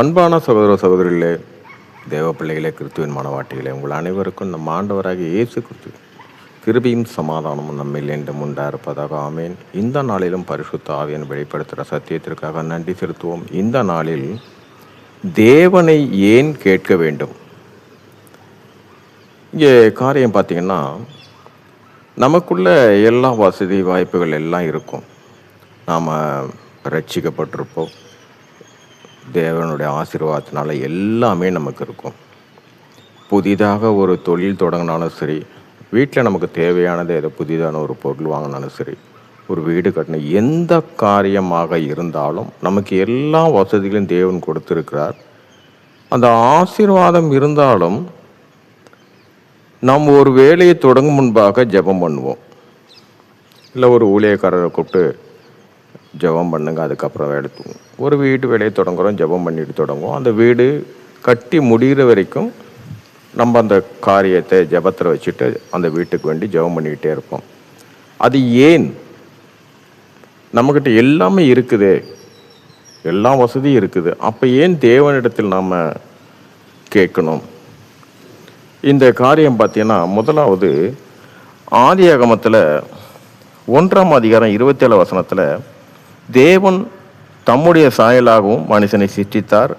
அன்பான சகோதர சகோதரிகளே தேவ பிள்ளைகளே கிறிஸ்துவின் மனவாட்டிகளே உங்கள் அனைவருக்கும் நம் மாண்டவராக இயேசு கிறிஸ்து கிருபியும் சமாதானமும் நம்மில் என்றும் உண்டா இருப்பதாக ஆமேன். இந்த நாளிலும் பரிசுத்த ஆவியன் வெளிப்படுத்துகிற சத்தியத்திற்காக நன்றி செலுத்துவோம். இந்த நாளில் தேவனை ஏன் கேட்க வேண்டும்? இங்கே காரியம் பார்த்தீங்கன்னா நமக்குள்ள எல்லா வசதி வாய்ப்புகள் எல்லாம் இருக்கும். நாம் ரட்சிக்கப்பட்டிருப்போம். தேவனுடைய ஆசீர்வாதத்தினால எல்லாமே நமக்கு இருக்கும். புதிதாக ஒரு தொழில் தொடங்கினாலும் சரி வீட்டில் நமக்கு தேவையானது ஏதோ புதிதான ஒரு பொருள் வாங்கினாலும் சரி ஒரு வீடு கட்டின எந்த காரியமாக இருந்தாலும் நமக்கு எல்லா வசதிகளும் தேவன் கொடுத்திருக்கிறார். அந்த ஆசீர்வாதம் இருந்தாலும் நாம் ஒரு வேலையை தொடங்கும் முன்பாக ஜெபம் பண்ணுவோம். இல்லை ஒரு ஊழியக்காரரை கூப்பிட்டு ஜெபம் பண்ணுங்க அதுக்கப்புறம் வேலை தூங்கும். ஒரு வீட்டு வேலையை தொடங்குறோம் ஜெபம் பண்ணிட்டு தொடங்குவோம். அந்த வீடு கட்டி முடிகிற வரைக்கும் நம்ம அந்த காரியத்தை ஜெபத்தில் வச்சுட்டு அந்த வீட்டுக்கு வேண்டி ஜெபம் பண்ணிக்கிட்டே இருப்போம். அது ஏன்? நம்மக்கிட்ட எல்லாமே இருக்குது. எல்லா வசதியும் இருக்குது. அப்போ ஏன் தேவனிடத்தில் நாம் கேட்கணும்? இந்த காரியம் பார்த்தீங்கன்னா முதலாவது ஆதி அகமத்தில் ஒன்றாம் அதிகாரம் இருபத்தேழு வசனத்தில் தேவன் தம்முடைய சாயலாகவும் மனுஷனை சிருஷ்டித்தார்.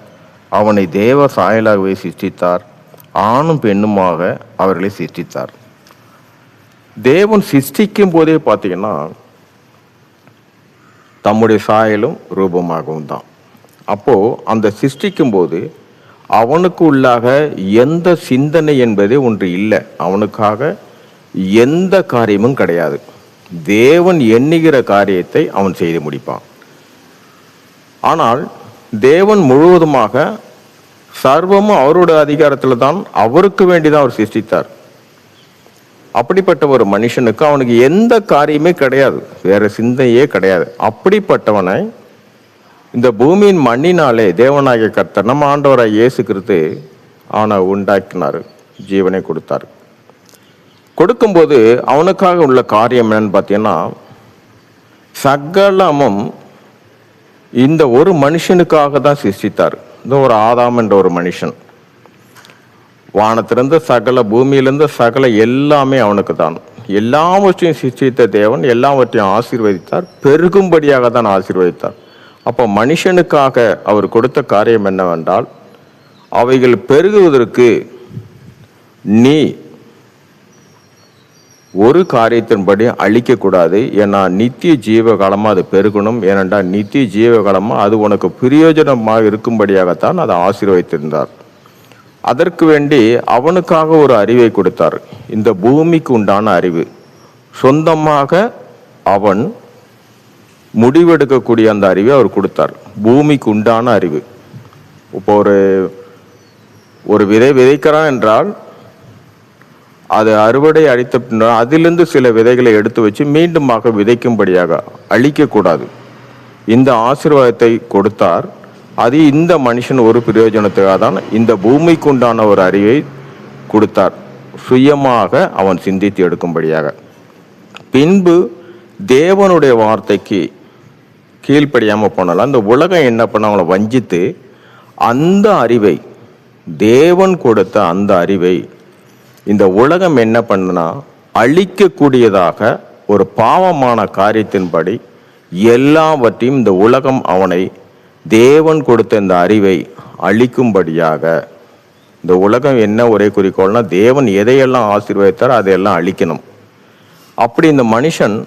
அவனை தேவ சாயலாகவே சிருஷ்டித்தார். ஆணும் பெண்ணுமாக அவர்களை சிருஷ்டித்தார். தேவன் சிருஷ்டிக்கும் போதே பார்த்தீங்கன்னா தம்முடைய சாயலும் ரூபமாகவும் தான். அப்போது அந்த சிருஷ்டிக்கும் போது அவனுக்கு உள்ளாக எந்த சிந்தனை என்பதே ஒன்று இல்லை. அவனுக்காக எந்த காரியமும் கிடையாது. தேவன் எண்ணுகிற காரியத்தை அவன் செய்து முடிப்பான். ஆனால் தேவன் முழுவதுமாக சர்வமும் அவருடைய அதிகாரத்தில் தான் அவருக்கு வேண்டிதான் அவர் சிருஷ்டித்தார். அப்படிப்பட்ட ஒரு மனுஷனுக்கு அவனுக்கு எந்த காரியமே கிடையாது. வேற சிந்தையே கிடையாது. அப்படிப்பட்டவனை இந்த பூமியின் மண்ணினாலே தேவனாகிய கர்த்தர் நம்ம ஆண்டவராக இயேசு கிறிஸ்து அவனை உண்டாக்கினார் ஜீவனை கொடுத்தார். கொடுக்கும்போது அவனுக்காக உள்ள காரியம் என்னன்னு பார்த்தீங்கன்னா சகலமும் இந்த ஒரு மனுஷனுக்காக தான் சிருஷ்டித்தார். இந்த ஒரு ஆதாம் என்ற ஒரு மனுஷன். வானத்திலிருந்து சகல பூமியிலிருந்து சகல எல்லாமே அவனுக்கு தான். எல்லாவற்றையும் சிருஷ்டித்த தேவன் எல்லாவற்றையும் ஆசீர்வதித்தார் பெருகும்படியாக தான் ஆசீர்வதித்தார். அப்போ மனுஷனுக்காக அவர் கொடுத்த காரியம் என்னவென்றால் அவைகள் பெருகுவதற்கு நீ ஒரு காரியத்தின்படி அழிக்கக்கூடாது. ஏன்னா நித்திய ஜீவகாலமாக அது பெருகணும். ஏனென்றால் நித்திய ஜீவகாலமாக அது உனக்கு பிரயோஜனமாக இருக்கும்படியாகத்தான் அதை ஆசீர்வதித்திருந்தார். அதற்கு வேண்டி அவனுக்காக ஒரு அறிவை கொடுத்தார். இந்த பூமிக்கு உண்டான அறிவு. சொந்தமாக அவன் முடிவெடுக்கக்கூடிய அந்த அறிவை அவர் கொடுத்தார். பூமிக்கு உண்டான அறிவு. இப்போ ஒரு ஒரு விதை விதைக்கிறான் என்றால் அது அறுவடை அழித்த பின்னர் அதிலிருந்து சில விதைகளை எடுத்து வச்சு மீண்டுமாக விதைக்கும்படியாக அழிக்கக்கூடாது. இந்த ஆசீர்வாதத்தை கொடுத்தார். அது இந்த மனுஷன் ஒரு பிரயோஜனத்துக்காக தான் இந்த பூமிக்கு உண்டான ஒரு அறிவை கொடுத்தார். சுயமாக அவன் சிந்தித்து எடுக்கும்படியாக. பின்பு தேவனுடைய வார்த்தைக்கு கீழ்ப்படியாமல் போனாலும். அந்த உலகம் என்ன பண்ண வஞ்சித்து அந்த அறிவை தேவன் கொடுத்த அந்த அறிவை இந்த உலகம் என்ன பண்ணுனா அழிக்கக்கூடியதாக ஒரு பாவமான காரியத்தின்படி எல்லாவற்றையும் இந்த உலகம் அவனை தேவன் கொடுத்த இந்த அறிவை அழிக்கும்படியாக இந்த உலகம் என்ன ஒரே குறிக்கோள்னா தேவன் எதையெல்லாம் ஆசீர்வதித்தாரோ அதையெல்லாம் அழிக்கணும். அப்படி இந்த மனுஷன்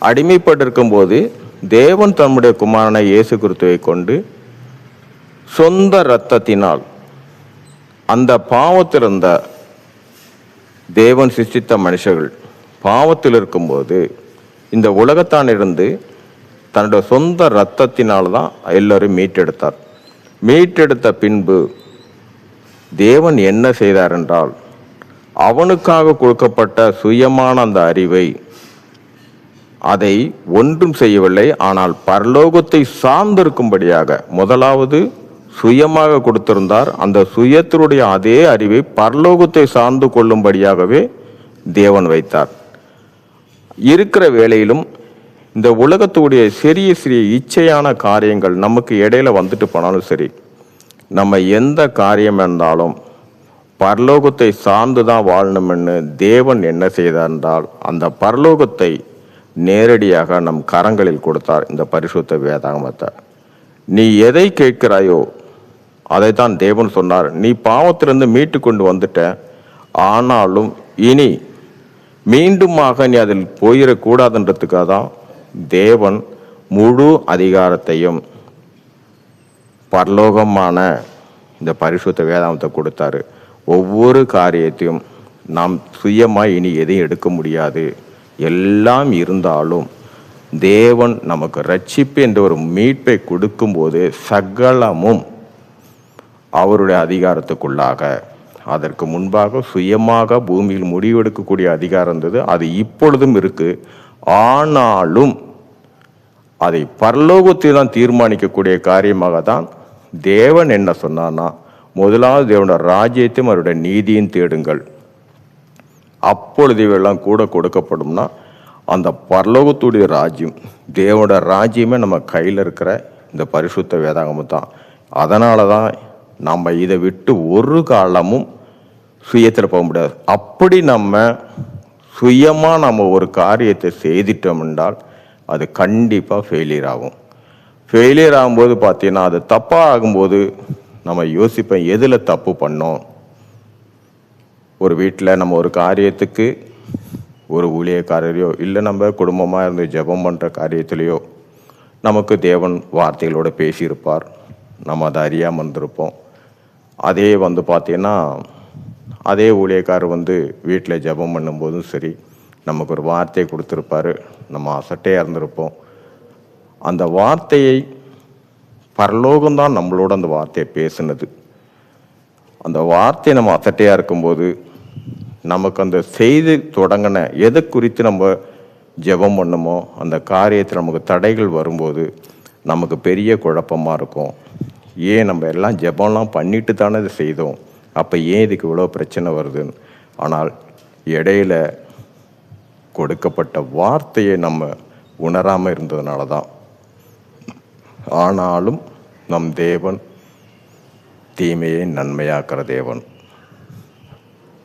அடிமைப்பட்டிருக்கும் போது தேவன் தன்னுடைய குமாரனை இயேசு கிறிஸ்துவை கொண்டு சொந்த இரத்தத்தினால் அந்த பாவத்திருந்த தேவன் சிருஷ்டித்த மனுஷர்கள் பாவத்தில் இருக்கும்போது இந்த உலகத்தானிருந்து தன்னோட சொந்த இரத்தத்தினால் தான் எல்லோரும் மீட்டெடுத்தார். மீட்டெடுத்த பின்பு தேவன் என்ன செய்தார் என்றால் அவனுக்காக கொடுக்கப்பட்ட சுயமான அந்த அறிவை அதை ஒன்றும் செய்யவில்லை. ஆனால் பரலோகத்தை சார்ந்திருக்கும்படியாக முதலாவது சுயமாக கொடுத்திருந்தார். அந்த சுயத்தினுடைய அதே அறிவை பரலோகத்தை சார்ந்து கொள்ளும்படியாகவே தேவன் வைத்தார். இருக்கிற வேளையிலும் இந்த உலகத்துடைய சிறிய சிறிய இச்சையான காரியங்கள் நமக்கு இடையில வந்துட்டு போனாலும் சரி நம்ம எந்த காரியம் இருந்தாலும் பரலோகத்தை சார்ந்து தான் வாழணும்னு தேவன் என்ன செய்தார் என்றால் அந்த பரலோகத்தை நேரடியாக நம் கரங்களில் கொடுத்தார். இந்த பரிசுத்த வேதாகமத்தை. நீ எதை கேட்கிறாயோ அதைத்தான் தேவன் சொன்னார். நீ பாவத்திலிருந்து மீட்டு கொண்டு வந்துட்ட. ஆனாலும் இனி மீண்டுமாக நீ அதில் போயிடக்கூடாதுன்றதுக்காக தான் தேவன் முழு அதிகாரத்தையும் பரலோகமான இந்த பரிசுத்த வேதாந்தத்தை கொடுத்தாரு. ஒவ்வொரு காரியத்தையும் நாம் சுயமாய் இனி எதையும் எடுக்க முடியாது. எல்லாம் இருந்தாலும் தேவன் நமக்கு ரட்சிப்பு என்ற ஒரு மீட்பை கொடுக்கும்போது சகலமும் அவருடைய அதிகாரத்துக்குள்ளாக. அதற்கு முன்பாக சுயமாக பூமியில் முடிவெடுக்கக்கூடிய அதிகாரம் இருந்தது. அது இப்பொழுதும் இருக்கு. ஆனாலும் அதை பரலோகத்தில் தான் தீர்மானிக்கக்கூடிய காரியமாக தான் தேவன் என்ன சொன்னான்னா முதலாவது தேவனோட ராஜ்யத்தையும் அவருடைய நீதியும் தேடுங்கள். அப்பொழுது இவெல்லாம் கூட கொடுக்கப்படும்னா அந்த பரலோகத்துடைய ராஜ்யம் தேவனோட ராஜ்யமே நம்ம கையில் இருக்கிற இந்த பரிசுத்த வேதாகமும் தான். அதனால தான் நம்ம இதை விட்டு ஒரு காலமும் சுயத்தில் போக முடியாது. அப்படி நம்ம சுயமாக நம்ம ஒரு காரியத்தை செய்துட்டோம் என்றால் அது கண்டிப்பாக ஃபெயிலியர் ஆகும். ஃபெயிலியர் ஆகும்போது பார்த்தீங்கன்னா அது தப்பாக ஆகும்போது நம்ம யோசிப்போம் எதில் தப்பு பண்ணோம்? ஒரு வீட்டில் நம்ம ஒரு காரியத்துக்கு ஒரு ஊழியக்காரரையோ இல்லை நம்ம குடும்பமாக இருந்து ஜெபம் பண்ணுற காரியத்திலையோ நமக்கு தேவன் வார்த்தைகளோடு பேசியிருப்பார். நம்ம அதை அறியாமல் இருந்திருப்போம். அதே வந்து பார்த்தீங்கன்னா அதே ஊழியக்காரர் வந்து வீட்டில் ஜெபம் பண்ணும்போதும் சரி நமக்கு ஒரு வார்த்தையை கொடுத்துருப்பாரு. நம்ம அசட்டையாக இருந்திருப்போம் அந்த வார்த்தையை பரலோகம்தான் நம்மளோட அந்த வார்த்தையை பேசுனது. அந்த வார்த்தை நம்ம அசட்டையாக இருக்கும்போது நமக்கு அந்த செய்தி தொடங்கின எதை குறித்து நம்ம ஜெபம் பண்ணுமோ அந்த காரியத்தில் நமக்கு தடைகள் வரும்போது நமக்கு பெரிய குழப்பமாக இருக்கும். ஏன் நம்ம எல்லாம் ஜெபம்லாம் பண்ணிட்டு தானே இதை செய்தோம்? அப்போ ஏன் இதுக்கு இவ்வளோ பிரச்சனை வருதுன்னு ஆனால் இடையில கொடுக்கப்பட்ட வார்த்தையை நம்ம உணராமல் இருந்ததுனால தான். ஆனாலும் நம் தேவன் தீமையை நன்மையாக்குற தேவன்.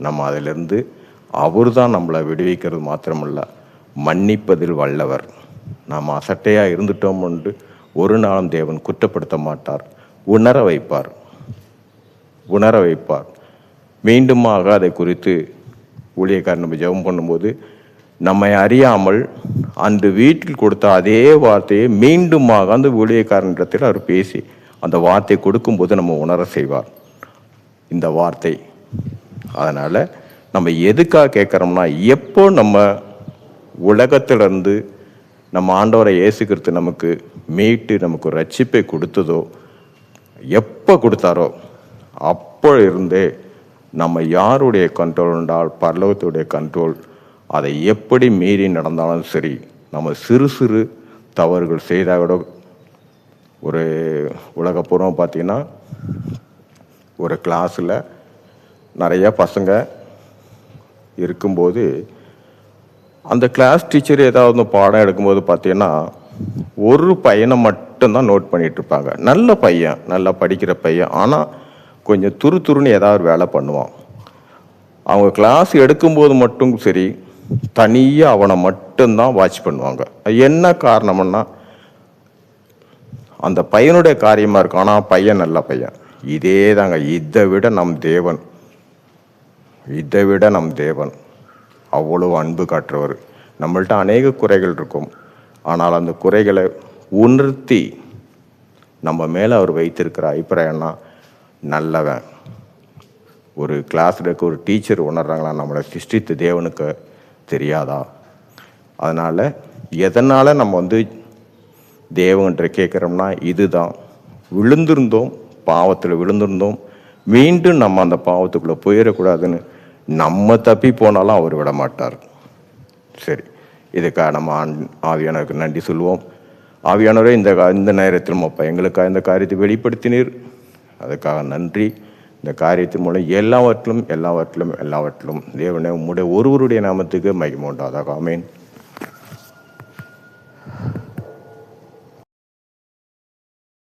நம்ம அதிலிருந்து அவர் தான் நம்மளை விடுவிக்கிறது மாத்திரமல்ல மன்னிப்பதில் வல்லவர். நாம் அசட்டையாக இருந்துட்டோம் என்று ஒரு நாளும் தேவன் குற்றப்படுத்த மாட்டார். உணர வைப்பார். உணர வைப்பார். மீண்டுமாக அதை குறித்து ஊழியக்காரர் நம்ம ஜெபம் பண்ணும்போது நம்மை அறியாமல் அந்த வீட்டில் கொடுத்த அதே வார்த்தையை மீண்டுமாக அந்த ஊழியக்காரனிடத்தில் அவர் பேசி அந்த வார்த்தை கொடுக்கும்போது நம்ம உணர செய்வார். இந்த வார்த்தை. அதனால் நம்ம எதுக்காக கேட்குறோம்னா எப்போ நம்ம உலகத்திலிருந்து நம்ம ஆண்டவரை இயேசுக்கிறது நமக்கு மீட்டு நமக்கு ரட்சிப்பை கொடுத்ததோ எப்போ கொடுத்தாரோ அப்போ இருந்தே நம்ம யாருடைய கண்ட்ரோல் என்றால் பரலோகத்துடைய கண்ட்ரோல் அதை எப்படி மீறி நடந்தாலும் சரி நம்ம சிறு சிறு தவறுகள் செய்தால் கூட ஒரு உலகப்பூர்வம் பார்த்தீங்கன்னா ஒரு கிளாஸில் நிறைய பசங்க இருக்கும்போது அந்த கிளாஸ் டீச்சர் ஏதாவது பாடம் எடுக்கும்போது பார்த்தீங்கன்னா ஒரு பையனை மட்டும்தான் நோட் பண்ணிட்டு இருப்பாங்க நல்ல பையன் நல்லா படிக்கிற பையன் ஆனால் கொஞ்சம் துரு துருன்னு ஏதாவது வேலை பண்ணுவான். அவங்க கிளாஸ் எடுக்கும்போது மட்டும் சரி தனியாக அவனை மட்டும்தான் வாட்ச் பண்ணுவாங்க. என்ன காரணம்னா அந்த பையனுடைய காரியமாக இருக்கும் ஆனால் பையன் நல்ல பையன். இதே தாங்க இதை விட நம் தேவன். இதை விட நம் தேவன். அவ்வளோ அன்பு காட்டுறவர். நம்மள்ட்ட அநேக குறைகள் இருக்கும். ஆனால் அந்த குறைகளை உணர்த்தி நம்ம மேலே அவர் வைத்திருக்கிற அபிப்பிராயம்னா நல்லவன். ஒரு கிளாஸில் இருக்க ஒரு டீச்சர் உணர்றாங்களா? நம்மளை சிருஷ்டித்து தேவனுக்கு தெரியாதா? அதனால் எதனால் நம்ம வந்து தேவன்கிட்ட கேட்குறோம்னா இதுதான். விழுந்திருந்தோம் பாவத்தில் விழுந்திருந்தோம். மீண்டும் நம்ம அந்த பாவத்துக்குள்ளே போயிடக்கூடாதுன்னு நம்ம தப்பி போனாலும் அவர் விட மாட்டார் சரி இதுக்காக நம்ம ஆண்- ஆவியானவருக்கு நன்றி சொல்லுவோம். ஆவியானவரே இந்த இந்த நேரத்தில் அப்பா எங்களுக்காக இந்த காரியத்தை வெளிப்படுத்தினீர். அதுக்காக நன்றி. இந்த காரியத்தின் மூலம் எல்லாவற்றிலும் எல்லாவற்றிலும் எல்லாவற்றிலும் தேவனே உம்முடைய ஒருவருடைய நாமத்துக்கு மகிமோண்டாதாக உண்டாதாக